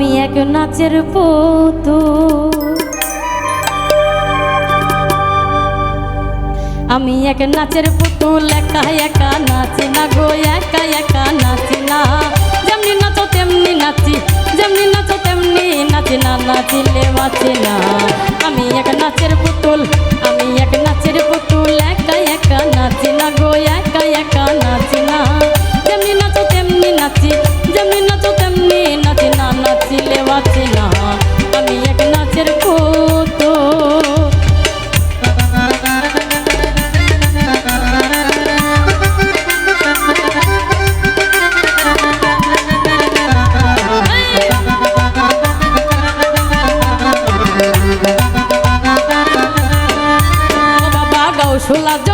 নাচের পুতু। আমি এক নাচের পুতুল একা একা নাচি না গো, একা একা নাচি না। যেমনি নাচো তেমনি নাচি, যেমনি নাচো তেমনি নাচি না, নাচিলে বাঁচি না। আমি এক নাচের পুতুল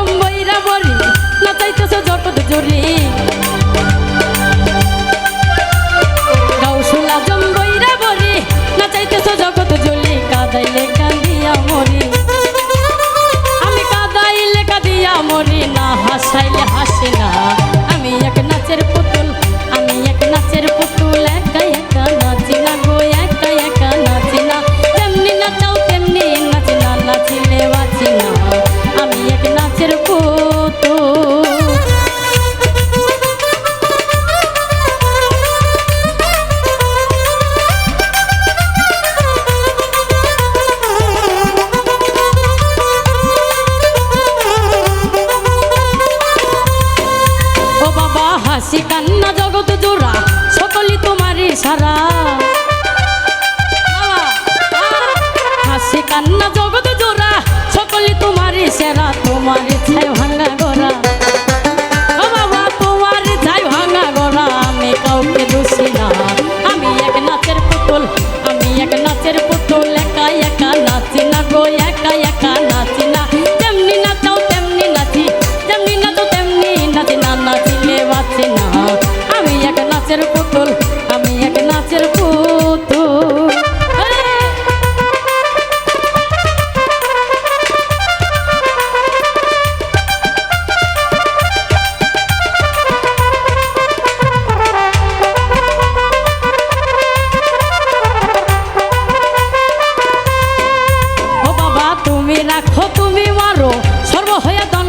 জম্বইরা বরি নাচাইতেছ জগৎ জুড়ি। গাউসুলা জম্বইরা বরি নাচাইতেছ জগৎ জুড়ি। কাদাইলে কান্দিয়া হাসি কান্না জগৎ জোড়া সকলি তোমারই সারা। হাসি কান্না জগৎ জোড়া সকলি তোমারই সেরা, তোমারই ছায় ভাঙা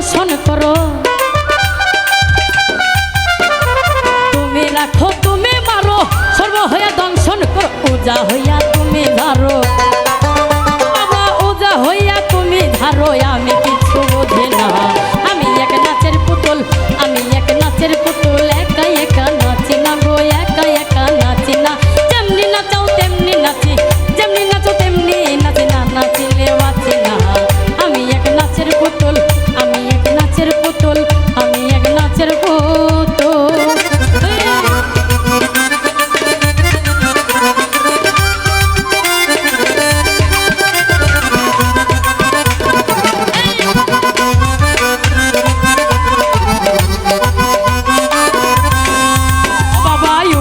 দংশন করো। তুমি রাখো তুমি মারো সর্ব হইয়া দংশন করো। পূজা হইয়া তুমি ধারো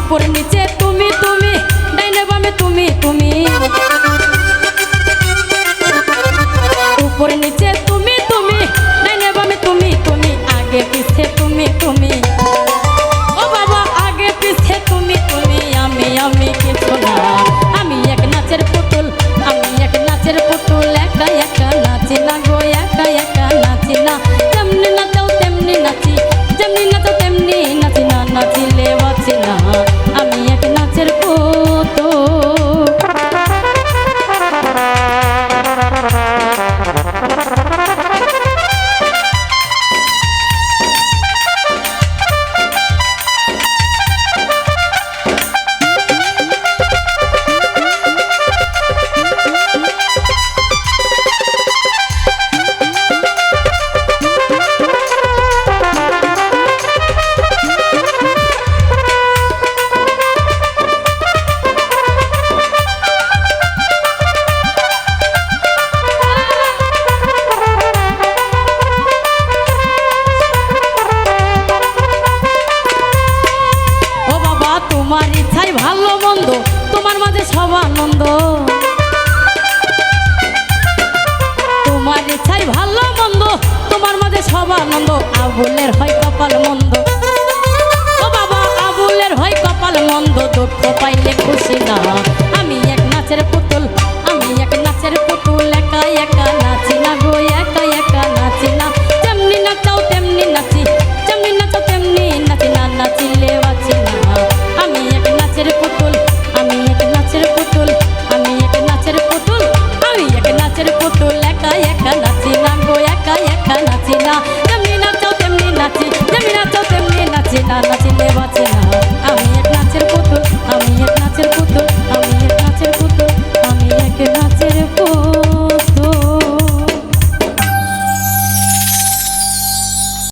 উপর নিচে, তুমি তুমি বামে তুমি তুমি। উপর নিচে, তুমি তুমি বামে তুমি তুমি, আগে পিছে তুমি তুমি। ও বাবা, আগে পিছে তুমি তুমি, আমি আমি কিছু না। আমি এক নাচের পুতুল, আমি এক নাচের পুতুল একা একা নাচি না গো। ভালো মন্দ, তোমার মাঝে সব আনন্দ। তোমার ইচ্ছাই ভালো মন্দ, তোমার মাঝে সব আনন্দ, আবুলের হয় কপাল মন্দ। ও বাবা, আবুলের হয় কপাল মন্দ, দুঃখ পাইলে খুশি না। আমি এক নাচের পুতুল, আমি এক নাচের পুতুল, একা একা। নাচি না তেমনি নাচো তেমনি নাচি তেমনি নাচো তেমনি নাচি না নাচি